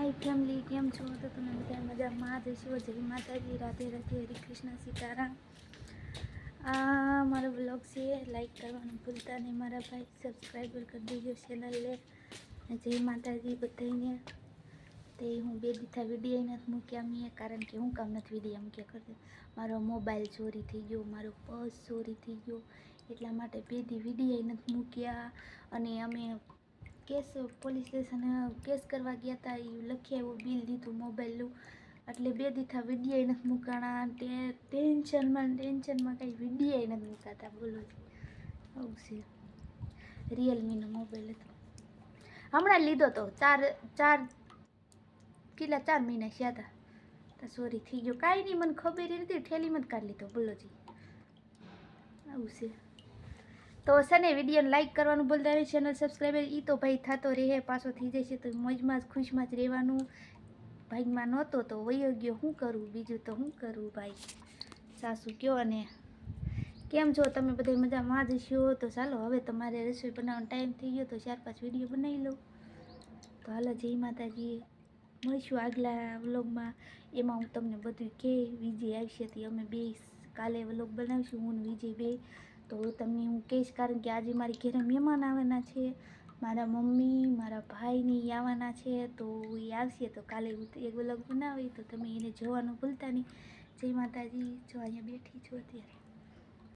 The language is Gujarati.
હાય ફેમિલી કેમ છો? તો તમે બધા મજામાં જ છો જય માતાજી, રાધે રાધે, હરે કૃષ્ણ, સીતારામ. આ મારો બ્લોગ છે, લાઈક કરવાનું ભૂલતા નહીં. મારા ભાઈ સબસ્ક્રાઈબર કરી દેજો ચેનલને જય માતાજી બધાને તે હું બે દીથા વીડિયો નથી મૂક્યા મેં, કારણ કે હું કામ નથી વીડિયો મૂક્યા કરતી. મારો મોબાઈલ ચોરી થઈ ગયો, મારો પર્સ ચોરી થઈ ગયો. એટલા માટે બે દી વીડિયો નથી મૂક્યા. અને અમે કેસ પોલીસ સ્ટેશન કેસ કરવા ગયા હતા એ લખી આવ્યું, બિલ દીધું મોબાઈલનું એટલે બે દીથા વિડીયા નથી મૂકાણા તે ટેન્શનમાં ટેન્શનમાં કંઈ વિડીયા નથી મૂકાતા, બોલો આવું છે. રિયલમીનો મોબાઈલ હતો. હમણાં લીધો તો ચાર ચાર, કેટલા, ચાર મહિના થયા હતા તો સોરી થઈ ગયો. કાંઈ નહીં, મને ખબર નથી ઠેલીમાં જ કાઢી લીધો, બોલો જી આવું છે. તો છે ને, વિડીયોને લાઇક કરવાનું ભૂલતા નહીં ચેનલ સબસ્ક્રાઈબર એ તો ભાઈ થતો રહે, પાછો થઈ જશે તો મોજમાં જ, ખુશમાં જ રહેવાનું. ભાઈમાં નહોતો તો વયો ગયો શું કરું બીજું તો શું કરું ભાઈ? સાસુ કયો અને કેમ છો? તમે બધા મજામાં જ છો? તો ચાલો, હવે તમારે રસોઈ બનાવવાનો ટાઈમ થઈ ગયો, તો ચાર પાંચ વીડિયો બનાવી લઉં. તો હાલો, જય માતાજી. મળીશું આગલા વ્લોગમાં. એમાં હું તમને બધું કે, વિજય આવશે તે અમે બે કાલે વ્લોગ બનાવીશું, હું વિજય બે તો તમને હું કહીશ, કારણ કે આજે મારી ઘરે મહેમાન આવવાના છે. મારા મમ્મી, મારા ભાઈને એ આવવાના છે. તો એ આવશે, તો કાલે એક વ્લોગ બનાવી તો તમે એને જોવાનું ભૂલતા નહીં. જય માતાજી. જો અહીંયા બેઠી છું અત્યારે.